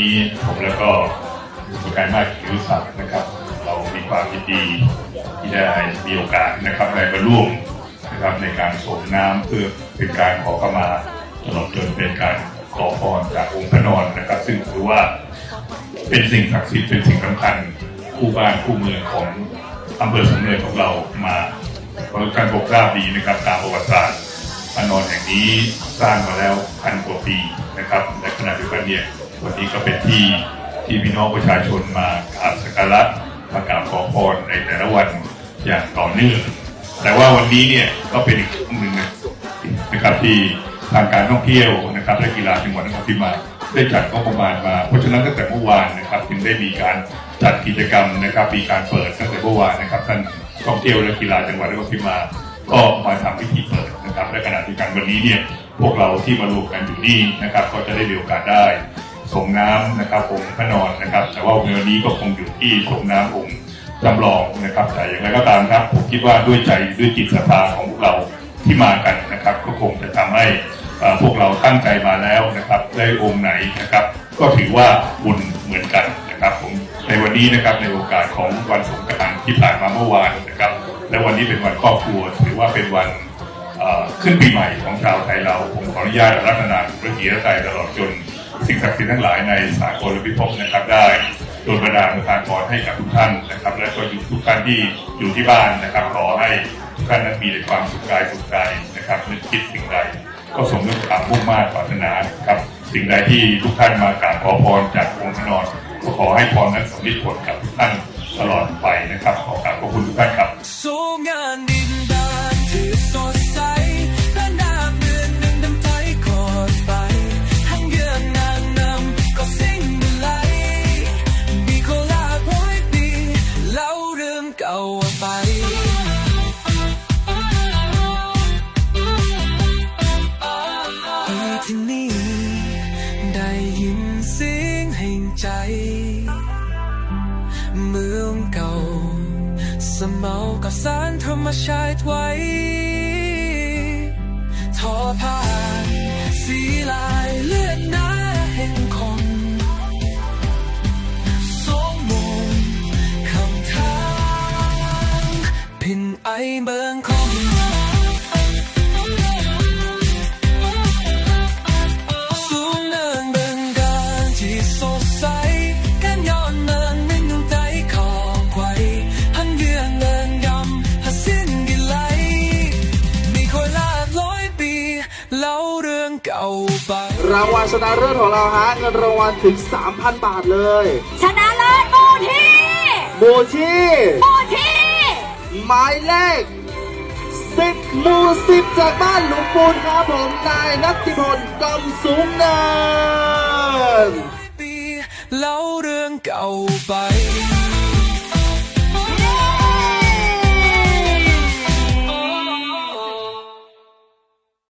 นี้ผมแล้วก็ผู้การมากคิวศักดิ์นะครับ เรามีความยินดีที่ได้มีโอกาสนะครับได้มาร่วมนะครับในการส่งน้ำเพื่อเป็นการขอขมาตลอดจนเป็นการขอพรจากองค์พระนอนนะครับ ซึ่งถือว่าเป็นสิ่งศักดิ์สิทธิ์เป็นสิ่งสำคัญคู่บ้านคู่เมืองของอำเภอสำเร็จของเรามาเพราะการบอกทราบดีนะครับตามประวัติศาสตร์พระนอนแห่งนี้สร้างมาแล้วพันกว่าปีนะครับและขณะเดียวกันเนี่ย วันนี้ก็เป็นที่ที่พี่น้องประชาชนมากราบสักการะมากราบขอพรในแต่ละวันอย่างต่อเนื่อง แต่ว่าวันนี้เนี่ยก็เป็นอีกหนึ่งนะครับที่ทางการท่องเที่ยวนะครับและกีฬาจังหวัดนครศรีธรรมาชได้จัดงบประมาณมาเพราะฉะนั้นตั้งแต่เมื่อวานนะครับจึงได้มีการจัดกิจกรรมนะครับมีการเปิดตั้งแต่เมื่อวานนะครับท่านท่องเที่ยวและกีฬาจังหวัดนครศรีธรรมาชก็มาทำพิธีเปิดนะครับและขณะเดียวกันวันนี้เนี่ยพวกเราที่มารวมกันอยู่นี่นะครับก็จะได้มีโอกาสได้ สงน้ำนะครับองค์พระนอนนะครับ แต่ว่าวันนี้ก็คงอยู่ที่สงน้ำองค์จำลองนะครับ แต่อย่างไรก็ตามครับผมคิดว่าด้วยใจด้วยจิตศรัทธาของพวกเราที่มากันนะครับ ก็คงจะทำให้พวกเราตั้งใจมาแล้วนะครับได้องค์ไหนนะครับ ก็ถือว่าบุญเหมือนกันนะครับผมในวันนี้นะครับในโอกาสของวันสงกรานต์ที่ผ่านมาเมื่อวานนะครับ และวันนี้เป็นวันครอบครัวถือว่าเป็นวันขึ้นปีใหม่ของชาวไทยเราผมขออนุญาตรัตนาพระกีรตรตลอดจน สิ่งศักดิ์สิทธิ์ทั้งหลายในสากลพิภพนะครับได้โดนบันดาลประทานพรให้กับทุกท่านนะครับ และก็อยู่ทุกท่านที่อยู่ที่บ้านนะครับ ขอให้ทุกท่านนั้นมีแต่ความสุขกายสุขใจนะครับนึกคิดสิ่งใดก็สมด้วยความมุ่งมา่ปรารถนาครับ สิ่งใดที่ทุกท่านมากราบขอพรจากองค์พระนอนก็ขอให้พรนั้นสำเร็จผลกับทุกท่านตลอดไปนะครับ ขอกราบขอบคุณทุกท่านครับ เองเก่าไปที่นี่ ได้ยินเสียงแห่งใจ เมืองเก่า สมเอากับสารธรรมชาติไว้ ไป รางวัลชนะเลิศของเราฮะเงินรางวัลถึง 3,000 บาทเลย ชนะเลิศหมูที่หมู่ที่หมูที่หมายเลขสิบหมู่สิบจากบ้านหลวงปูนครับผมนายนัทธิพลกำสูงเนินปีเล่าเรื่องเก่าไป